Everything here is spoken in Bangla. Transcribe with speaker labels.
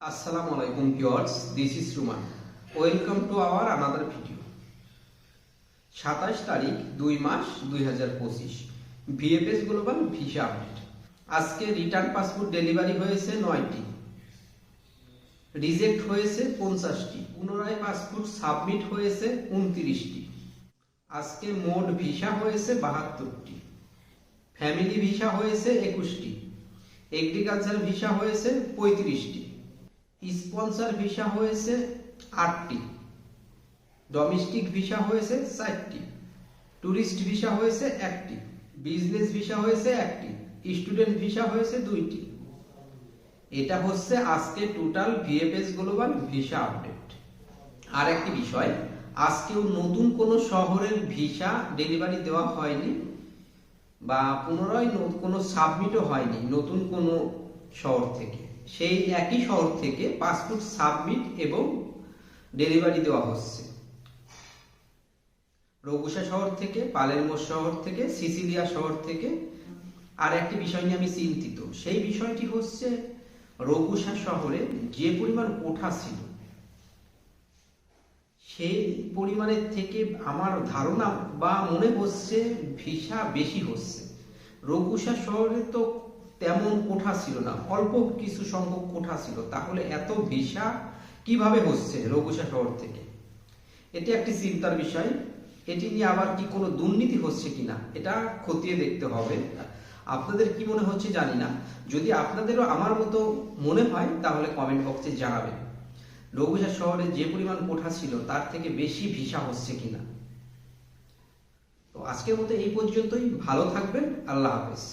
Speaker 1: Assalamu alaikum viewers, this is Ruman. Welcome to our another video. সাতাশ তারিখ দুই মাস দুই হাজার পঁচিশ। ভিএফএস গ্লোবাল ভিসা আপডেট আজকে রিটার্ন পাসপোর্ট ডেলিভারি হয়েছে নয়টি। রিজেক্ট হয়েছে পঞ্চাশটি। পুনরায় পাসপোর্ট সাবমিট হয়েছে উনত্রিশটি। আজকে মোট ভিসা হয়েছে বাহাত্তরটি। ফ্যামিলি ভিসা হয়েছে একুশটি। এগ্রিকালচার ভিসা হয়েছে পঁয়ত্রিশটি। স্পন্সর ভিসা হয়েছে আটটি। ডোমেস্টিক ভিসা হয়েছে চারটি। ট্যুরিস্ট ভিসা হয়েছে একটি। বিজনেস ভিসা হয়েছে একটি। স্টুডেন্ট ভিসা হয়েছে দুইটি। এটা হচ্ছে আজকে total VFS global visa update. আর একটি বিষয়, আজকেও নতুন কোনো শহরের ভিসা ডেলিভারি দেওয়া হয়নি বা পুনরায় কোনো সাবমিটও হয়নি নতুন কোনো শহর থেকে। সেই একই শহর থেকে পাসপোর্ট সাবমিট এবং ডেলিভারি দেওয়া হচ্ছে। রঘুসা শহর থেকে পালেরমো শহর থেকে, সিসিলিয়া শহর থেকে আর একটি বিষয় নিয়ে আমি চিন্তিত। সেই বিষয়টি হচ্ছে রঘুসা শহরে যে পরিমাণ কোঠা ছিল, সেই পরিমাণের থেকে আমার ধারণা বা মনে হচ্ছে ভিসা বেশি হচ্ছে। রঘুসা শহরে তো তেমন কোঠা ছিল না, অল্প কিছু সংখ্যক কোঠা ছিল। তাহলে এত ভিসা কীভাবে হচ্ছে রঘুসা শহর থেকে? এটি একটি চিন্তার বিষয়। এটি নিয়ে আবার কি কোনো দুর্নীতি হচ্ছে কিনা, এটা খতিয়ে দেখতে হবে। আপনাদের কি মনে হচ্ছে জানি না। যদি আপনাদেরও আমার মতো মনে হয়, তাহলে কমেন্ট বক্সে জানাবেন। রঘুসা শহরে যে পরিমাণ কোঠা ছিল, তার থেকে বেশি ভিসা হচ্ছে কিনা। তো আজকের মতো এই পর্যন্তই। ভালো থাকবেন। আল্লাহ হাফেজ।